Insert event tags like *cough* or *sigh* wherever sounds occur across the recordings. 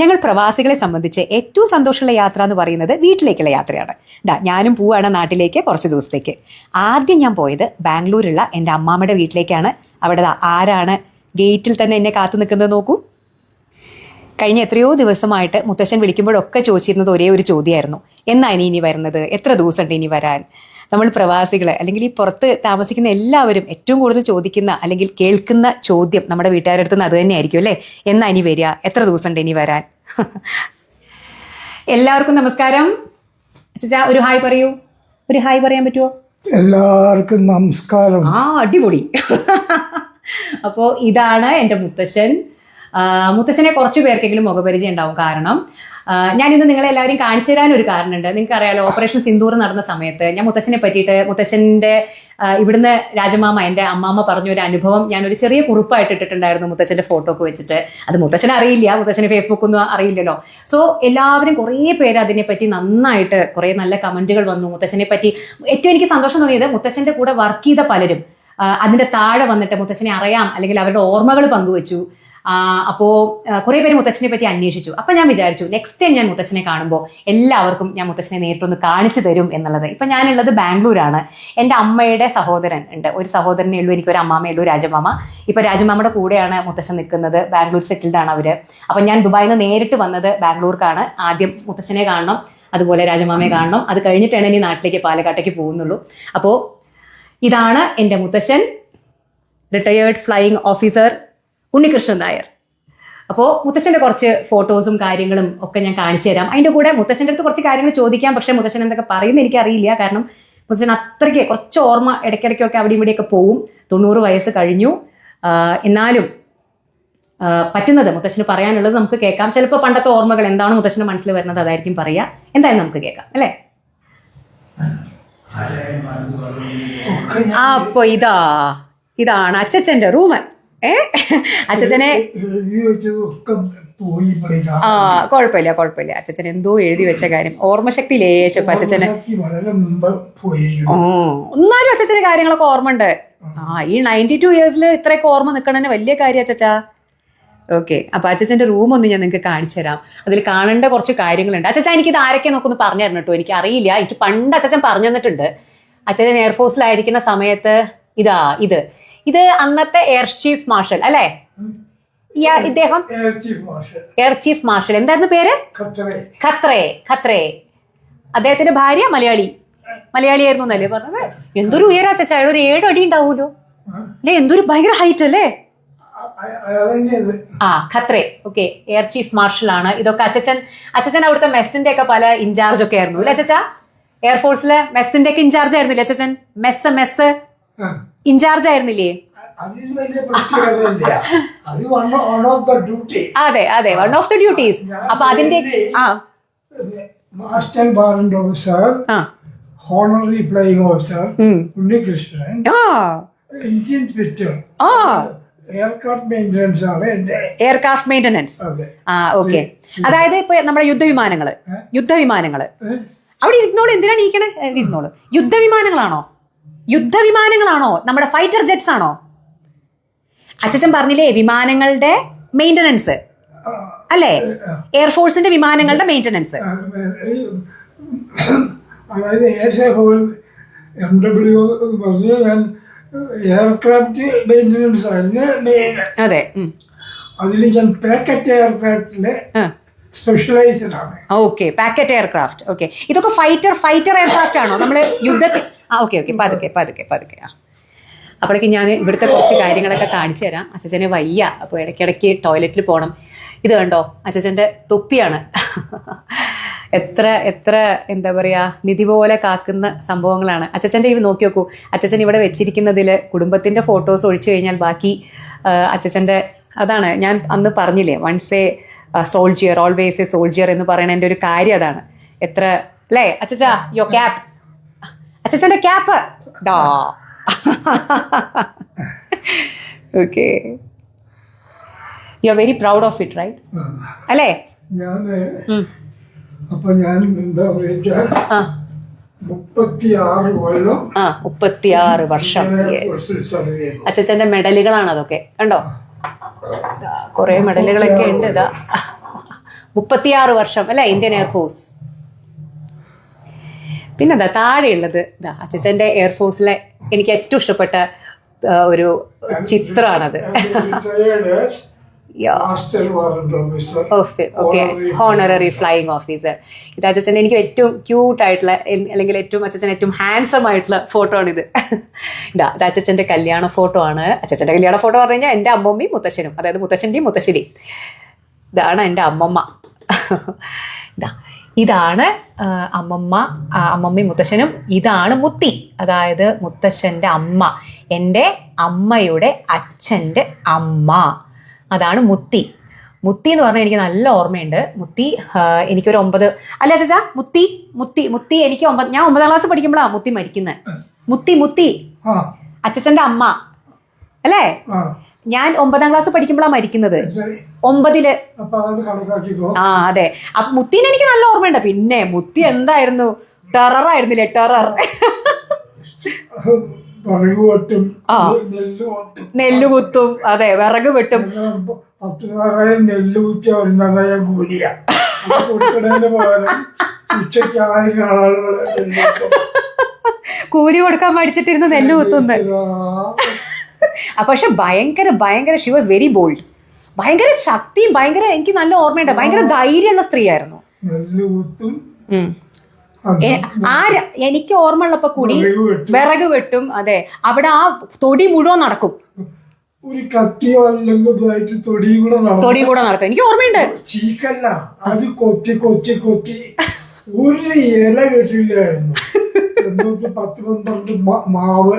ഞങ്ങൾ പ്രവാസികളെ സംബന്ധിച്ച് ഏറ്റവും സന്തോഷമുള്ള യാത്ര എന്ന് പറയുന്നത് വീട്ടിലേക്കുള്ള യാത്രയാണ്. ഡാ ഞാനും പോവാണ് നാട്ടിലേക്ക് കുറച്ച് ദിവസത്തേക്ക്. ആദ്യം ഞാൻ പോയത് ബാംഗ്ലൂരുള്ള എന്റെ അമ്മാമ്മയുടെ വീട്ടിലേക്കാണ്. അവിടെ ആരാണ് ഗേറ്റിൽ തന്നെ എന്നെ കാത്തു നിൽക്കുന്നത് നോക്കൂ. കഴിഞ്ഞ എത്രയോ ദിവസമായിട്ട് മുത്തശ്ശൻ വിളിക്കുമ്പോഴൊക്കെ ചോദിച്ചിരുന്നത് ഒരേ ഒരു ചോദ്യമായിരുന്നു. എന്നാണ് ഇനി ഇനി വരുന്നത്? എത്ര ദിവസമുണ്ട് ഇനി വരാൻ? നമ്മൾ പ്രവാസികളെ അല്ലെങ്കിൽ ഈ പുറത്ത് താമസിക്കുന്ന എല്ലാവരും ഏറ്റവും കൂടുതൽ ചോദിക്കുന്ന അല്ലെങ്കിൽ കേൾക്കുന്ന ചോദ്യം നമ്മുടെ വീട്ടുകാരുടെ അടുത്ത് നിന്ന് അത് തന്നെയായിരിക്കും അല്ലേ? എന്നാ ഇനി വരിക. എത്ര ദിവസം ഉണ്ട് ഇനി വരാൻ? *laughs* എല്ലാവർക്കും നമസ്കാരം. ഒരു ഹായ് പറയൂ. ഒരു ഹായ് പറയാൻ പറ്റുമോ എല്ലാവർക്കും നമസ്കാരം. ആ അടിപൊളി. *laughs* അപ്പോൾ ഇതാണ് എന്റെ മുത്തശ്ശൻ. ആ, മുത്തശ്ശനെ കുറച്ച് പേർക്കെങ്കിലും മുഖപരിചയം ഉണ്ടാവും കാരണം ഞാൻ ഇന്ന് നിങ്ങളെ എല്ലാവരും കാണിച്ചു തരാൻ ഒരു കാരണമുണ്ട്. നിങ്ങൾക്ക് അറിയാലോ ഓപ്പറേഷൻ സിന്ദൂർ നടന്ന സമയത്ത് ഞാൻ മുത്തശ്ശനെ പറ്റിയിട്ട് മുത്തശ്ശന്റെ ആ, ഇവിടുന്ന് രാജമാമ എന്റെ അമ്മാമ്മ പറഞ്ഞ ഒരു അനുഭവം ഞാൻ ഒരു ചെറിയ കുറിപ്പായിട്ട് ഇട്ടിട്ടുണ്ടായിരുന്നു മുത്തശ്ശന്റെ ഫോട്ടോ ഒക്കെ വെച്ചിട്ട്. അത് മുത്തശ്ശനെ അറിയില്ല മുത്തശ്ശന് ഫേസ്ബുക്ക് ഒന്നും അറിയില്ലല്ലോ. സോ എല്ലാവരും കുറേ പേര് അതിനെപ്പറ്റി നന്നായിട്ട് കുറേ നല്ല കമന്റുകൾ വന്നു. മുത്തശ്ശനെ പറ്റി ഏറ്റവും എനിക്ക് സന്തോഷം തോന്നിയത് മുത്തശ്ശന്റെ കൂടെ വർക്ക് ചെയ്ത പലരും അതിന്റെ താഴെ വന്നിട്ട് മുത്തശ്ശനെ അറിയാം അല്ലെങ്കിൽ അവരുടെ ഓർമ്മകൾ പങ്കുവച്ചു. അപ്പോ കുറെ പേര് മുത്തശ്ശനെ പറ്റി അന്വേഷിച്ചു. അപ്പൊ ഞാൻ വിചാരിച്ചു നെക്സ്റ്റ് ടൈം ഞാൻ മുത്തശ്ശനെ കാണുമ്പോൾ എല്ലാവർക്കും ഞാൻ മുത്തശ്ശനെ നേരിട്ടൊന്ന് കാണിച്ചു തരും എന്നുള്ളത്. ഇപ്പൊ ഞാനുള്ളത് ബാംഗ്ലൂരാണ്. എന്റെ അമ്മയുടെ സഹോദരൻ ഉണ്ട്. ഒരു സഹോദരനേ ഉള്ളൂ എനിക്ക് ഒരു അമ്മാമയേ ഉള്ളൂ രാജമാമ. ഇപ്പൊ രാജമാമയുടെ കൂടെയാണ് മുത്തശ്ശൻ നിൽക്കുന്നത്. ബാംഗ്ലൂർ സെറ്റിൽഡ് ആണ് അവർ. അപ്പൊ ഞാൻ ദുബായിൽ നിന്ന് നേരിട്ട് വന്നത് ബാംഗ്ലൂർക്കാണ്. ആദ്യം മുത്തശ്ശനെ കാണണം അതുപോലെ രാജമാമയെ കാണണം. അത് കഴിഞ്ഞിട്ടാണ് ഇനി നാട്ടിലേക്ക് പാലക്കാട്ടേക്ക് പോകുന്നുള്ളൂ. അപ്പോൾ ഇതാണ് എന്റെ മുത്തശ്ശൻ retired flying officer Unnikrishnan Nair. അപ്പോൾ മുത്തശ്ശന്റെ കുറച്ച് ഫോട്ടോസും കാര്യങ്ങളും ഒക്കെ ഞാൻ കാണിച്ചു തരാം. അതിന്റെ കൂടെ മുത്തശ്ശന്റെ അടുത്ത് കുറച്ച് കാര്യങ്ങൾ ചോദിക്കാം. പക്ഷേ മുത്തശ്ശൻ എന്തൊക്കെ പറയുന്നത് എനിക്കറിയില്ല. കാരണം മുത്തശ്ശൻ അത്രയ്ക്ക് കുറച്ച് ഓർമ്മ ഇടയ്ക്കിടയ്ക്കൊക്കെ അവിടെ ഇവിടെയൊക്കെ പോവും. തൊണ്ണൂറ് വയസ്സ് കഴിഞ്ഞു. എന്നാലും പറ്റുന്നത് മുത്തശ്ശന് പറയാനുള്ളത് നമുക്ക് കേൾക്കാം. ചിലപ്പോൾ പണ്ടത്തെ ഓർമ്മകൾ എന്താണ് മുത്തശ്ശന്റെ മനസ്സിൽ വരുന്നത് അതായിരിക്കും പറയുക എന്തായാലും നമുക്ക് കേൾക്കാം അല്ലേ? അപ്പൊ ഇതാ. ഇതാണ് അച്ചച്ചന്റെ റൂം ഏ? വിളിക്കാം ആ കുഴപ്പമില്ല കുഴപ്പമില്ല. അച്ഛൻ എന്തോ എഴുതി വെച്ച കാര്യം. ഓർമ്മശക്തി ലേശപ്പോ പോയിരിക്കും ഓ എന്നാലും അച്ഛന് കാര്യങ്ങളൊക്കെ ഓർമ്മ ഉണ്ട് ആ ഈ നയന്റി ടു ഇയേഴ്സിൽ ഇത്രയൊക്കെ ഓർമ്മ നിൽക്കണന്നെ വലിയ കാര്യം അച്ഛച്ചാ. ഓക്കെ അപ്പൊ അച്ഛന്റെ റൂം ഒന്ന് ഞാൻ നിങ്ങൾക്ക് കാണിച്ചു തരാം. അതിൽ കാണേണ്ട കുറച്ച് കാര്യങ്ങളുണ്ട്. അച്ഛൻ എനിക്ക് ഇത് ആരൊക്കെ നോക്കൊന്ന് പറഞ്ഞു തരണം കേട്ടോ. എനിക്ക് അറിയില്ല. എനിക്ക് പണ്ട് അച്ഛൻ പറഞ്ഞു തന്നിട്ടുണ്ട്. അച്ഛൻ എയർഫോഴ്സിലായിരിക്കുന്ന സമയത്ത് ഇതാ ഇത്. ഇത് അന്നത്തെ എയർ ചീഫ് മാർഷൽ അല്ലേ? ഇദ്ദേഹം? എയർ ചീഫ് മാർഷൽ എന്തായിരുന്നു പേര്? ഖത്രേ. ഖത്രേ അദ്ദേഹത്തിന്റെ ഭാര്യ മലയാളി. മലയാളിയായിരുന്നു എന്നല്ലേ പറഞ്ഞത്? എന്തൊരു ഉയരാ ചച്ച അയാൾ ഒരു ഏഴ് അടി ഉണ്ടാവൂലോ അല്ലെ എന്തൊരു ഭയങ്കര ഹൈറ്റ് അല്ലേ? ആ Khatre. Okay air chief marshal ആണ്. ഇതൊക്കെ അച്ചച്ചൻ അച്ചച്ചൻ അവിടുത്തെ മെസ്സിന്റെ ഒക്കെ പല ഇൻചാർജ് ഒക്കെ ആയിരുന്നു. അല്ലേ അച്ചച്ച? എയർഫോഴ്സിലെ മെസ്സിന്റെ ഒക്കെ ഇൻചാർജ് ആയിരുന്നില്ലേ അച്ചച്ചൻ? Mess mess. ഇൻചാർജ് ആയിരുന്നില്ലേ? അതിൽ വലിയ പ്രത്യേകതയില്ല. അത് one one of the duty അതെ അതെ വൺ ഓഫ് ദ ഡ്യൂട്ടീസ് അപ്പൊ അതിന്റെ ആ. Master warrant officer honorary flying officer. Unnikrishnan engine fitter aircraft maintenance ആണ് എന്റെ. എയർക്രാഫ്റ്റ് മെയിന്റനൻസ് ആ ഓക്കെ അതായത് ഇപ്പൊ നമ്മുടെ യുദ്ധവിമാനങ്ങൾ. യുദ്ധവിമാനങ്ങൾ. അവിടെ ഇരുന്നോളൂ എന്തിനാണ് ഇരിക്കണേ? ഇരുന്നോളൂ. യുദ്ധവിമാനങ്ങളാണോ? യുദ്ധവിമാനങ്ങളാണോ? നമ്മുടെ ഫൈറ്റർ ജെറ്റ്സ് ആണോ? അച്ഛൻ പറഞ്ഞില്ലേ വിമാനങ്ങളുടെ മെയിന്റനൻസ് അല്ലേ? എയർഫോഴ്സിന്റെ വിമാനങ്ങളുടെ മെയിന്റനൻസ് അതായത് എ ഹോൾ എം ഡബ്ല്യു എന്ന് പറഞ്ഞ് ഞാൻ എയർക്രാഫ്റ്റ് മെയിന്റനൻസ് ആയിരുന്നു. മെയിൻ അതെ അതിൽ ഞാൻ പാക്കറ്റ് എയർക്രാഫ്റ്റിലെ. സ്പെഷ്യലൈസ്ഡ് ആണ്. ഓക്കെ പാക്കറ്റ് എയർക്രാഫ്റ്റ് ഓക്കെ ഇതൊക്കെ ഫൈറ്റർ ഫൈറ്റർ എയർക്രാഫ്റ്റ് ആണോ? നമ്മൾ യുദ്ധത്തിൽ ആ ഓക്കെ ഓക്കെ പതുക്കെ പതുക്കെ പതുക്കെ ആ. അപ്പോഴേക്ക് ഞാൻ ഇവിടുത്തെ കുറച്ച് കാര്യങ്ങളൊക്കെ കാണിച്ചു തരാം. അച്ഛനെ വയ്യ. അപ്പോൾ ഇടയ്ക്കിടയ്ക്ക് ടോയ്ലറ്റിൽ പോകണം ഇത് കണ്ടോ? അച്ഛന്റെ തൊപ്പിയാണ്. എത്ര എത്ര എന്താ പറയുക നിധി പോലെ കാക്കുന്ന സംഭവങ്ങളാണ്. അച്ഛന്റെ ഇവ നോക്കി നോക്കൂ. അച്ഛൻ ഇവിടെ വെച്ചിരിക്കുന്നതിൽ കുടുംബത്തിന്റെ ഫോട്ടോസ് ഒഴിച്ചു കഴിഞ്ഞാൽ ബാക്കി അച്ഛന്റെ അതാണ്. ഞാൻ അന്ന് പറഞ്ഞില്ലേ once a soldier always a soldier എന്ന് പറയുന്നതിന്റെ ഒരു കാര്യം അതാണ്. എത്ര അല്ലേ? അച്ഛച്ചാ യോ ക്യാപ്പ് അച്ഛന്റെ ക്യാപ്പ് ഡാ okay you are very proud of it right അല്ലേ? ഞാൻ. അപ്പൊ ഞാൻ എന്താ വെച്ചാൽ ആ. മുപ്പത്തി കൊല്ലം ആ മുപ്പത്തിയാറ് വർഷം. അച്ഛച്ചന്റെ മെഡലുകളാണ് അതൊക്കെ. കണ്ടോ? കുറെ മെഡലുകളൊക്കെ ഉണ്ട്. ഇതാ മുപ്പത്തിയാറ് വർഷം. അല്ലേ? ഇന്ത്യൻ എയർഫോഴ്സ് പിന്നെന്താ താഴെയുള്ളത് ഇതാ എയർഫോഴ്സിലെ എനിക്ക് ഏറ്റവും ഇഷ്ടപ്പെട്ട ഒരു ചിത്രമാണത്. ഹോണററി ഫ്ലൈയിങ് ഓഫീസർ ഇത് അച്ഛൻ എനിക്ക് ഏറ്റവും ക്യൂട്ട് ആയിട്ടുള്ള അല്ലെങ്കിൽ ഏറ്റവും അച്ഛൻ ഏറ്റവും ഹാൻസം ആയിട്ടുള്ള ഫോട്ടോ ആണ് ഇത് ഇതാ ഇത് അച്ഛന്റെ കല്യാണ ഫോട്ടോ ആണ് അച്ഛന്റെ കല്യാണ ഫോട്ടോ പറഞ്ഞു കഴിഞ്ഞാൽ എന്റെ അമ്മമ്മയും മുത്തശ്ശനും. അതായത് മുത്തശ്ശന്റെയും മുത്തശ്ശിയും ഇതാണ് എന്റെ അമ്മമ്മ. ഇതാ ഇതാണ് അമ്മമ്മ അമ്മമ്മയും മുത്തശ്ശനും. ഇതാണ് മുത്തി. അതായത് മുത്തശ്ശന്റെ അമ്മ. എന്റെ അമ്മയുടെ അച്ഛന്റെ അമ്മ. അതാണ് മുത്തി. മുത്തി എന്ന് പറഞ്ഞാൽ എനിക്ക് നല്ല ഓർമ്മയുണ്ട്. മുത്തി എനിക്കൊരു ഒമ്പത്. അല്ല ചേച്ചാ മുത്തി മുത്തി മുത്തി എനിക്ക് ഒമ്പത്. ഞാൻ ഒമ്പതാം ക്ലാസ് പഠിക്കുമ്പോഴാണ് മുത്തി മരിക്കുന്നത് മുത്തി മുത്തി. അച്ഛന്റെ അമ്മ. അല്ലേ? ഞാൻ ഒമ്പതാം ക്ലാസ് പഠിക്കുമ്പോഴാണ് മരിക്കുന്നത്. ഒമ്പതിൽ. ആ അതെ. അപ്പൊ മുത്തീനെ എനിക്ക് നല്ല ഓർമ്മയുണ്ട്. പിന്നെ മുത്തി എന്തായിരുന്നു? ടെററായിരുന്നില്ലേ? ടെറർ. *laughs* നെല്ലുകുത്തും. നെല്ല് കുത്തും. അതെ വിറക് വെട്ടും. നെല്ല് കൂലിയ ഉച്ചയ്ക്ക് ആയിരം ആളുകൾ. *laughs* കൂലി കൊടുക്കാൻ മടിച്ചിട്ടിരുന്ന് നെല്ല് കുത്തുന്നത് ഈശ്വരാ. അപ്പൊ പക്ഷെ ഭയങ്കര ഭയങ്കര ഷി വാസ് വെരി ബോൾഡ് ഭയങ്കര ശക്തിയും ഭയങ്കര എനിക്ക് നല്ല ഓർമ്മയുണ്ട്. ഭയങ്കര ധൈര്യമുള്ള സ്ത്രീയായിരുന്നു. ആ എനിക്ക് ഓർമ്മ ഉള്ളപ്പോ കൂടി വിറക് വെട്ടും. അതെ. അവിടെ ആ തൊടി മുഴുവൻ നടക്കും. ഒരു കത്തിയോ അല്ലെങ്കിൽ ഇതായിട്ട് തൊടിയും കൂടെ കൂടെ നടക്കും. എനിക്ക് ഓർമ്മയുണ്ട്. ചീക്കല്ല. അത് കൊത്തി കൊത്തി കൊത്തി. ഒരു ഇല കിട്ടില്ലായിരുന്നു. *laughs* പത്ത് പന്ത്രണ്ട് മാവ്.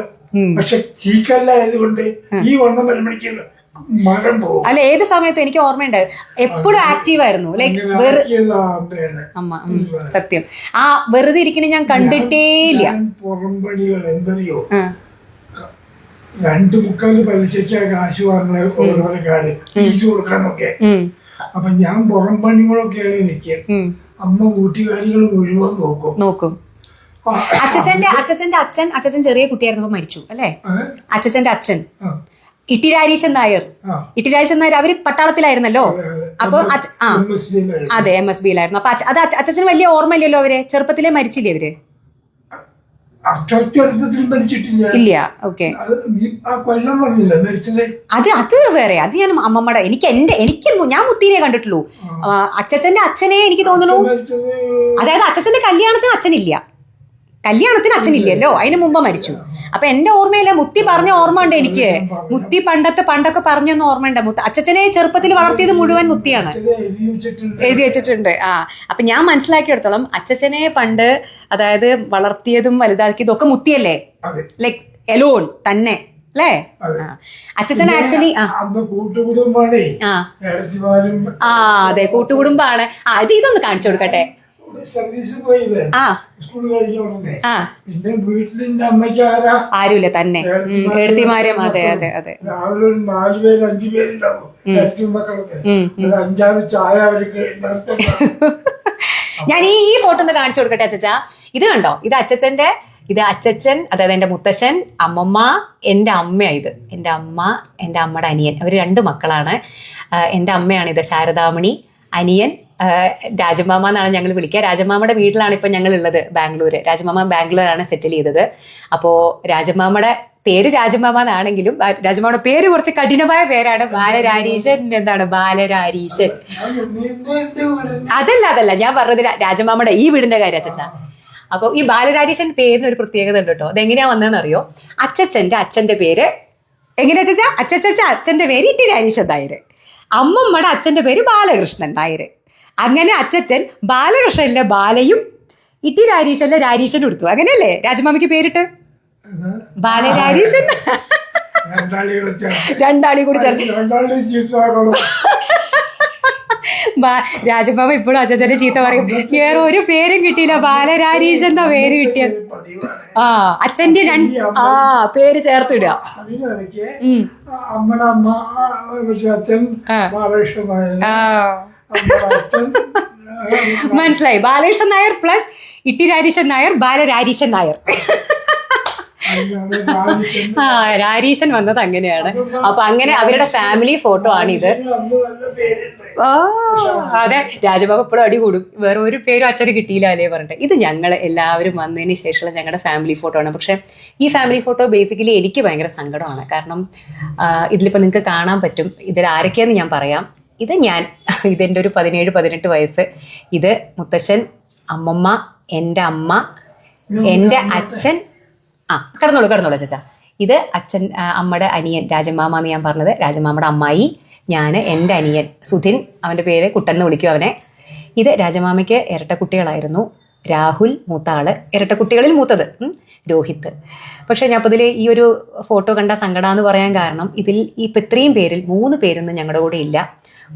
പക്ഷെ ചീക്കല്ല ആയതുകൊണ്ട് ഈ വണ്ണം വരുമ്പോഴേക്കും മരം പോകും അല്ല ഏത് സമയത്തും എനിക്ക് ഓർമ്മയുണ്ട്. എപ്പോഴും ആക്റ്റീവ് ആയിരുന്നു ലൈക്ക് സത്യം. ആ വെറുതെ ഇരിക്കണ ഞാൻ കണ്ടിട്ടേ ഇല്ല. പുറംപണികൾ എന്തറിയോ? രണ്ടു മുക്കാൽ പലിശയ്ക്ക് കാശ് വാങ്ങണ ഓരോരോ കാര്യം. ഫീസ് കൊടുക്കാനൊക്കെ. അപ്പൊ ഞാൻ പുറം പണികളൊക്കെയാണ് എനിക്ക്. അമ്മ കൂട്ടുകാരികൾ മുഴുവൻ നോക്കും. നോക്കും. ആ, അച്ഛച്ചന്റെ അച്ഛൻ അച്ഛൻ ചെറിയ കുട്ടിയായിരുന്നപ്പോ മരിച്ചു അല്ലേ? അച്ഛന്റെ അച്ഛൻ. ഇട്ടിരാരീശൻ നായർ. ഇട്ടിരാരീശൻ നായർ അവർ പട്ടാളത്തിലായിരുന്നല്ലോ. അപ്പൊ ആ. അതെ എം എസ് ബിയിലായിരുന്നു അപ്പൊ അത് അച്ഛ- അച്ഛച്ചന് വലിയ ഓർമ്മയില്ലല്ലോ അവർ? ചെറുപ്പത്തിലേ മരിച്ചില്ലേ അവർ? ഇല്ല ഓക്കെ. അത് അത് വേറെ അത് ഞാൻ അമ്മമ്മടെ എനിക്ക് എന്റെ എനിക്ക് ഞാൻ മുത്തീനെ കണ്ടിട്ടുള്ളൂ. അച്ഛച്ചന്റെ അച്ഛനെ എനിക്ക് തോന്നുന്നു അതായത് അച്ഛച്ചന്റെ കല്യാണത്തിന് അച്ഛനില്ല. കല്യാണത്തിന് അച്ഛനില്ലല്ലോ അതിന് മുമ്പ് മരിച്ചു. അപ്പൊ എന്റെ ഓർമ്മയില്ല മുത്തി പറഞ്ഞ ഓർമ്മ ഉണ്ട് എനിക്ക്. മുത്തി പണ്ടത്തെ പണ്ടൊക്കെ പറഞ്ഞെന്ന് ഓർമ്മയുണ്ട് മുത്ത അച്ഛനെ ചെറുപ്പത്തിൽ വളർത്തിയത് മുഴുവൻ മുത്തിയാണ്. എഴുതി വെച്ചിട്ടുണ്ട്. ആ അപ്പൊ ഞാൻ മനസ്സിലാക്കിയെടുത്തോളം അച്ഛനെ പണ്ട് അതായത് വളർത്തിയതും വലുതാക്കിയതും ഒക്കെ മുത്തിയല്ലേ? ലൈക് എലോൺ തന്നെ. അല്ലേ? അച്ഛൻ ആക്ച്വലി ആ അതെ കൂട്ടുകുടുംബാണ്. ആ ഇത് ഇതൊന്ന് കാണിച്ചു കൊടുക്കട്ടെ. സർവീസ് പോയില്ലേ? സ്കൂൾ കഴിഞ്ഞ ഉടനെ. പിന്നെ വീട്ടിൽ അമ്മയ്ക്ക് ആരാ? ആരുമില്ല തന്നെ. എഴുത്തിമാരും അതെ അതെ അതെ. രാവിലെ ഒരു നാല് പേര് അഞ്ചു പേരുണ്ടാവും ഏടത്തി മക്കളൊക്കെ ഒരു അഞ്ചാറ് ചായ അവർക്ക് *laughs* ഞാൻ ഈ ഈ ഫോട്ടോ ഒന്ന് കാണിച്ചു കൊടുക്കട്ടെ അച്ചച്ച. ഇത് കണ്ടോ? ഇത് അച്ചച്ചന്റെ ഇത് അച്ചച്ചൻ അതായത് എന്റെ മുത്തശ്ശൻ അമ്മമ്മ എന്റെ അമ്മയാണ് ഇത്. എന്റെ അമ്മ എന്റെ അമ്മയുടെ അനിയൻ. അവർ രണ്ട് മക്കളാണ്. എന്റെ എന്റെ അമ്മയാണ് ഇത് ശാരദാമണി അനിയൻ രാജമാമ എന്നാണ് ഞങ്ങൾ വിളിക്കുക. രാജമാമയുടെ വീട്ടിലാണ് ഇപ്പം ഞങ്ങൾ ഉള്ളത് ബാംഗ്ലൂർ രാജമാമ ബാംഗ്ലൂരാണ് സെറ്റിൽ ചെയ്തത്. അപ്പോൾ രാജമാമയുടെ പേര് രാജമാമ എന്നാണെങ്കിലും രാജമാമയുടെ പേര് കുറച്ച് കഠിനമായ പേരാണ്. ബാലരാരീശൻ എന്താണ് ബാലരാരീശൻ. അതല്ല അതല്ല. ഞാൻ പറഞ്ഞത് രാജമാമയുടെ ഈ വീടിന്റെ കാര്യം അച്ചച്ച അപ്പോൾ ഈ ബാലരാരീശൻ പേരിന് ഒരു പ്രത്യേകത ഉണ്ട് കേട്ടോ. അതെങ്ങനെയാ വന്നതെന്ന് അറിയോ അച്ചച്ചന്റെ അച്ഛന്റെ പേര്. എങ്ങനെയാ ചേച്ചാ അച്ചച്ച അച്ഛന്റെ പേര് ഇട്ടി രാജീശൻ നായർ അമ്മമ്മയുടെ അച്ഛന്റെ പേര് ബാലകൃഷ്ണൻ നായർ അങ്ങനെ അച്ചച്ചൻ ബാലകൃഷ്ണനിലെ ബാലയും ഇട്ടി രാരീശനിലെ രാരീശനും എടുത്തു. അങ്ങനെയല്ലേ? രാജമാമിക്ക് പേരിട്ട്? ബാലരാരീശൻ രണ്ടാളി കൂടി രാജമാമ ഇപ്പോഴും അച്ഛച്ചന്റെ ചീത്ത പറയും. വേറെ ഒരു പേരും കിട്ടിയില്ല. ബാലരാരീശൻ എന്ന പേര് കിട്ടിയത്. ആ അച്ഛന്റെ രണ്ട് ആ പേര് ചേർത്തിടുക. അമ്മയുടെ അമ്മ അച്ഛൻ ആ. ബാലകൃഷ്ണനായ മനസ്സിലായി. ബാലകൃഷ്ണൻ നായർ പ്ലസ് ഇട്ടി രാരീശൻ നായർ ബാലരാരീശൻ നായർ. ആ രാരീശൻ വന്നത് അങ്ങനെയാണ്. അപ്പൊ അങ്ങനെ അവരുടെ ഫാമിലി ഫോട്ടോ ആണിത്. ആ, അതെ. രാജബാബു എപ്പോഴും അടി കൂടും. വേറെ ഒരു പേരും അച്ഛന് കിട്ടിയില്ല അല്ലേ പറഞ്ഞിട്ട്. ഇത് ഞങ്ങൾ എല്ലാവരും വന്നതിന് ശേഷമുള്ള ഞങ്ങളുടെ ഫാമിലി ഫോട്ടോ ആണ്. പക്ഷെ ഈ ഫാമിലി ഫോട്ടോ ബേസിക്കലി എനിക്ക് ഭയങ്കര സങ്കടമാണ്. കാരണം ഇതിലിപ്പോൾ നിങ്ങൾക്ക് കാണാൻ പറ്റും. ഇതിൽ ആരൊക്കെയാന്ന് ഞാൻ പറയാം. ഇത് ഞാൻ *laughs* ഇതെന്റെ ഒരു പതിനേഴ് പതിനെട്ട് വയസ്സ്. ഇത് മുത്തശ്ശൻ അമ്മമ്മ എന്റെ അമ്മ എന്റെ അച്ഛൻ ആ കടന്നോളൂ കടന്നോളൂ ചേച്ചാ ഇത് അച്ഛൻ അമ്മയുടെ അനിയൻ രാജമാമ എന്ന് ഞാൻ പറഞ്ഞത്. രാജമാമയുടെ അമ്മായി ഞാൻ എന്റെ അനിയൻ സുധിൻ അവന്റെ പേര് കുട്ടൻ എന്ന് വിളിക്കും അവനെ. ഇത് രാജമാമയ്ക്ക് ഇരട്ടക്കുട്ടികളായിരുന്നു. രാഹുൽ മൂത്ത ഇരട്ട കുട്ടികളിൽ മൂത്തത് രോഹിത്ത്. പക്ഷേ ഞാൻ അപ്പോൾ ഈ ഒരു ഫോട്ടോ കണ്ട സങ്കടം എന്ന് പറയാൻ കാരണം ഇതിൽ ഇപ്പം ഇത്രയും പേരിൽ മൂന്ന് പേരൊന്നും ഞങ്ങളുടെ കൂടെ ഇല്ല.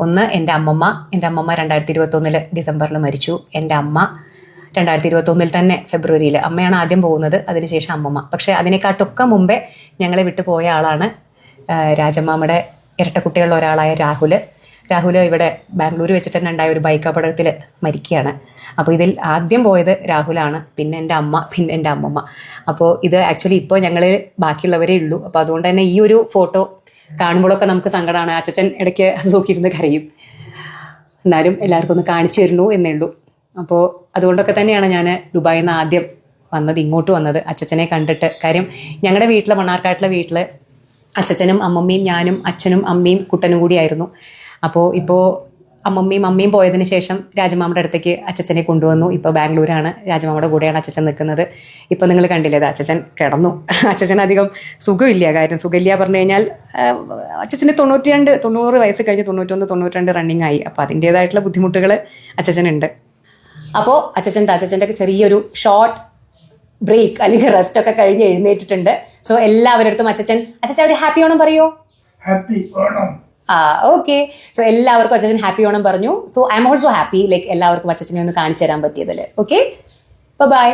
ഒന്ന് എന്റെ അമ്മമ്മ എന്റെ അമ്മമ്മ രണ്ടായിരത്തി ഇരുപത്തൊന്നിൽ ഡിസംബറിൽ മരിച്ചു. എന്റെ അമ്മ രണ്ടായിരത്തി ഇരുപത്തൊന്നിൽ തന്നെ ഫെബ്രുവരിയിൽ അമ്മയാണ് ആദ്യം പോകുന്നത് അതിനുശേഷം അമ്മമ്മ. പക്ഷേ അതിനെക്കാട്ടൊക്കെ മുമ്പേ ഞങ്ങളെ വിട്ടു പോയ ആളാണ് ഇരട്ട ഇരട്ടക്കുട്ടികളിൽ ഒരാളായ രാഹുൽ രാഹുൽ ഇവിടെ ബാംഗ്ലൂർ വെച്ചിട്ട് തന്നെ ഉണ്ടായ ഒരു ബൈക്ക് അപകടത്തിൽ മരിക്കുകയാണ് അപ്പോൾ ഇതിൽ ആദ്യം പോയത് രാഹുലാണ് പിന്നെ എന്റെ അമ്മ പിന്നെ എന്റെ അമ്മമ്മ. അപ്പോൾ ഇത് ആക്ച്വലി ഇപ്പോൾ ഞങ്ങൾ ബാക്കിയുള്ളവരേ ഉള്ളൂ. അപ്പോൾ അതുകൊണ്ട് തന്നെ ഈ ഒരു ഫോട്ടോ കാണുമ്പോഴൊക്കെ നമുക്ക് സങ്കടമാണ് അച്ഛൻ ഇടയ്ക്ക് അത് നോക്കിയിരുന്ന് കരയും. എന്നാലും എല്ലാവർക്കും ഒന്ന് കാണിച്ചു തരുന്നു എന്നേ ഉള്ളൂ. അപ്പോൾ അതുകൊണ്ടൊക്കെ തന്നെയാണ് ഞാൻ ദുബായിൽ നിന്ന് ആദ്യം വന്നത് ഇങ്ങോട്ട് വന്നത്. അച്ഛച്ചനെ കണ്ടിട്ട് കാര്യം ഞങ്ങളുടെ വീട്ടിലെ മണ്ണാർക്കാട്ടിലെ വീട്ടിൽ അച്ഛച്ചനും അമ്മമ്മയും ഞാനും അച്ഛനും അമ്മയും കുട്ടനും കൂടിയായിരുന്നു. അപ്പോൾ ഇപ്പോൾ അമ്മമ്മയും അമ്മയും പോയതിന് ശേഷം രാജമാമയുടെ അടുത്തേക്ക് അച്ഛച്ചനെ കൊണ്ടുവന്നു. ഇപ്പോൾ ബാംഗ്ലൂരാണ്. രാജമാമയുടെ കൂടെയാണ് അച്ഛച്ചൻ നിൽക്കുന്നത്. ഇപ്പോൾ നിങ്ങൾ കണ്ടില്ലേ അത് അച്ചച്ചൻ കിടന്നു. *laughs* അച്ഛച്ചൻ അധികം സുഖമില്ല. കാര്യം സുഖമില്ല പറഞ്ഞു കഴിഞ്ഞാൽ അച്ഛച്ചന് തൊണ്ണൂറ്റി രണ്ട് തൊണ്ണൂറ് വയസ്സ് കഴിഞ്ഞ് തൊണ്ണൂറ്റൊന്ന് തൊണ്ണൂറ്റിരണ്ട് റണ്ണിങ് ആയി. അപ്പോൾ അതിന്റേതായിട്ടുള്ള ബുദ്ധിമുട്ടുകൾ അച്ഛച്ചനുണ്ട് അപ്പോൾ അച്ചച്ചൻ ഒക്കെ ചെറിയൊരു ഷോർട്ട് ബ്രേക്ക് അല്ലെങ്കിൽ റെസ്റ്റ് ഒക്കെ കഴിഞ്ഞ് എഴുന്നേറ്റിട്ടുണ്ട്. സോ എല്ലാവരുടെ അടുത്തും അച്ഛച്ചൻ അച്ഛച്ചൻ ഒരു ഹാപ്പി ഓണം പറയോ? ഹാപ്പി ഓണം. ഓക്കെ സോ എല്ലാവർക്കും അച്ഛൻ ഹാപ്പി ഓണം പറഞ്ഞു. So I'm also happy like എല്ലാവർക്കും അച്ഛനെ ഒന്ന് കാണിച്ചു തരാൻ പറ്റിയതല്ലേ ഓക്കെ ബൈ